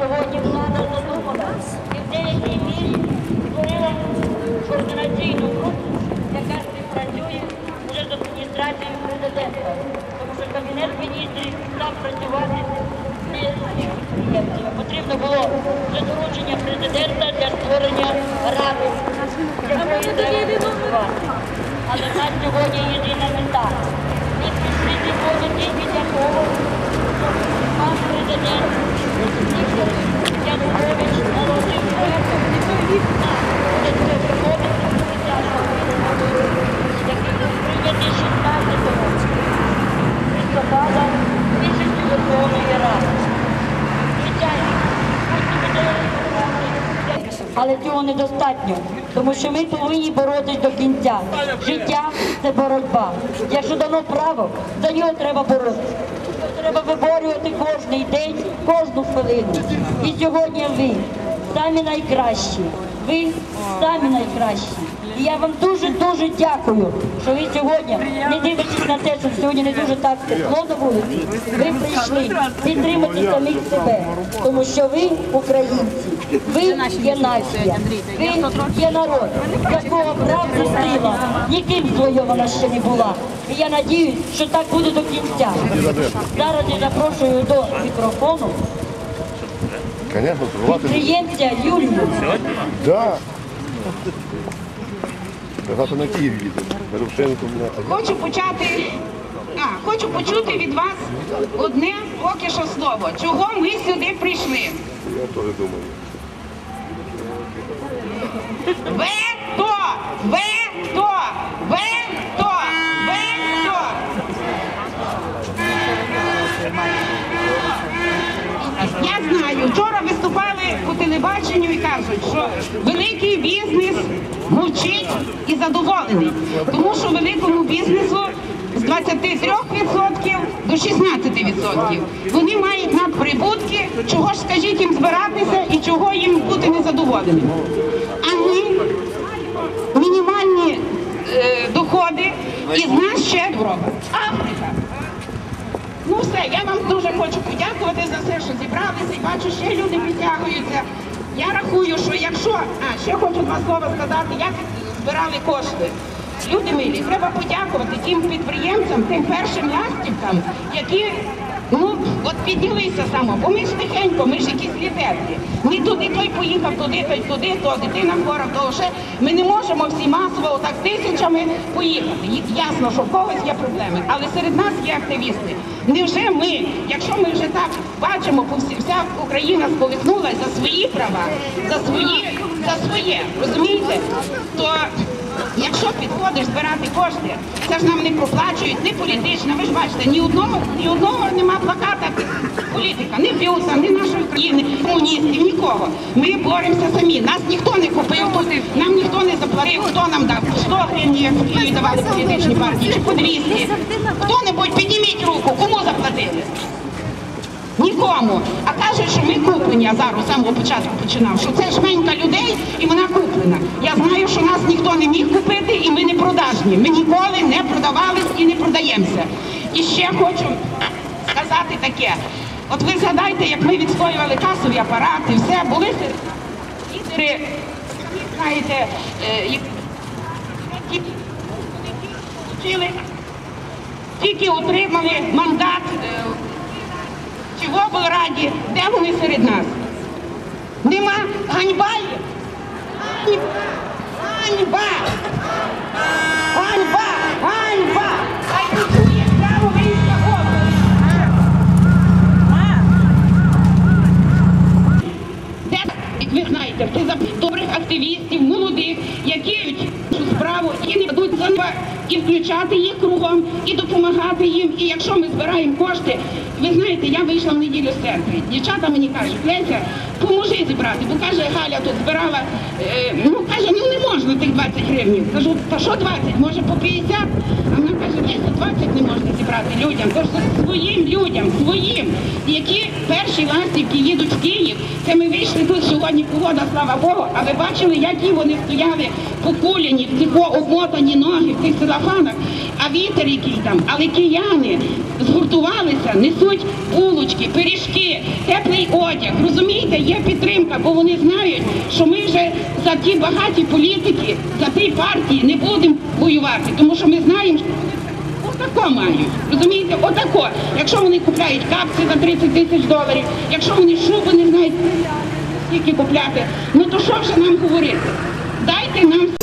сьогодні влада задумала і в деякій мірі створила координаційну групу, яка співпрацює вже з адміністрацією президента. Тому що кабінет міністрів став працювати з підприємцями. Потрібно було вже доручення президента для створення ради, якої треба працювати. Але в нас сьогодні єдина мета. Ми прийшли сьогодні тільки для того, але цього недостатньо, тому що ми повинні боротись до кінця. Життя це боротьба. Якщо дано право, за нього треба боротися. Треба виборювати кожний день, кожну хвилину. І сьогодні ви самі найкращі. Ви самі найкращі. І я вам дуже-дуже дякую, що ви сьогодні, не дивлячись на те, що сьогодні не дуже так тепло на вулиці, ви прийшли підтримати самих себе, тому що ви українці, ви є нація, ви є народ, якого правду сила ніким звойована ще не була. І я надіюсь, що так буде до кінця. Зараз я запрошую до мікрофону підприємця Юлію. Да. Завтра на Київ їде. Рушенко мене. Хочу почати. А, хочу почути від вас одне поки що слово. Чого ми сюди прийшли? Я теж думаю. Вето! Вето! Вето! Вето! Я знаю, вчора виступали по телебаченню і кажуть, що великий мовчить і задоволений, тому що великому бізнесу з 23% до 16%. Вони мають надприбутки, чого ж скажіть їм збиратися і чого їм бути незадоволеним. А ми мінімальні е, доходи і з нас ще Європа. Африка. Ну все, я вам дуже хочу подякувати за все, що зібралися. І бачу, ще люди підтягуються. Я рахую, що якщо... А, ще хочу два слова сказати, як збирали кошти. Люди милі, треба подякувати тим підприємцям, тим першим ластівкам, які ну, от піднялися само, бо ми ж тихенько, ми ж якісь лідерки. Ми туди, той поїхав, туди, той туди, то дитина хвора, то ще. Ми не можемо всі масово отак тисячами поїхати. Ясно, що в когось є проблеми, але серед нас є активісти. Невже ми, якщо ми вже так бачимо, вся Україна сколихнулася за свої права, за свої, за своє, розумієте, то Якщо підходиш збирати кошти, це ж нам не проплачують, не політично. Ви ж бачите, ні одного, ні одного нема плаката політика, ні Бюса, ні нашої країни, комуністів, нікого. Ми боремося самі. Нас ніхто не купив нам ніхто не заплатив, хто нам дав 100 гривень, як давали політичні партії, чи по 200. Хто-небудь підніміть руку, кому заплатили? Нікому. А кажуть, що ми куплені, а зараз з самого початку починав, що це жменька людей і вона куплена. Я знаю, що нас ніхто не міг купити і ми не продажні. Ми ніколи не продавались і не продаємося. І ще хочу сказати таке. От ви згадайте, як ми відстоювали касові апарати, все, були лідери, знаєте, е, які тільки отримали мандат. Чи в облраді, де вони серед нас? Нема ганьба є? Ганьба! Ганьба! Ганьба! Ганьба! Хай почує українська область! Ви знаєте, хто за добрих активістів, молодих, які справу і не дадуть за і включати їх кругом, і допомагати їм. І якщо ми збираємо кошти, ви знаєте, я вийшла в неділю з церкви. Дівчата мені кажуть, Леся, поможи зібрати. Бо каже, Галя тут збирала, е, ну каже, ну не можна тих 20 гривень. Кажу, та що 20? Може по 50? А вона каже, Леся, 20 не можна зібрати людям. Тож своїм людям, своїм, які перші ластівки їдуть в Київ. Це ми вийшли тут сьогодні погода, слава Богу. А ви бачили, які вони стояли покуляні, в обмотані ноги, в цих целофанах. А вітер який там. Але кияни згуртувалися, несуть булочки, пиріжки, теплий одяг. Розумієте, є підтримка, бо вони знають, що ми вже за ті багаті політики, за ті партії не будемо воювати, тому що ми знаємо, що Отако мають. Розумієте, отако. Якщо вони купляють капці за 30 тисяч доларів, якщо вони шуби не знають, скільки купляти, ну то що вже нам говорити? Дайте нам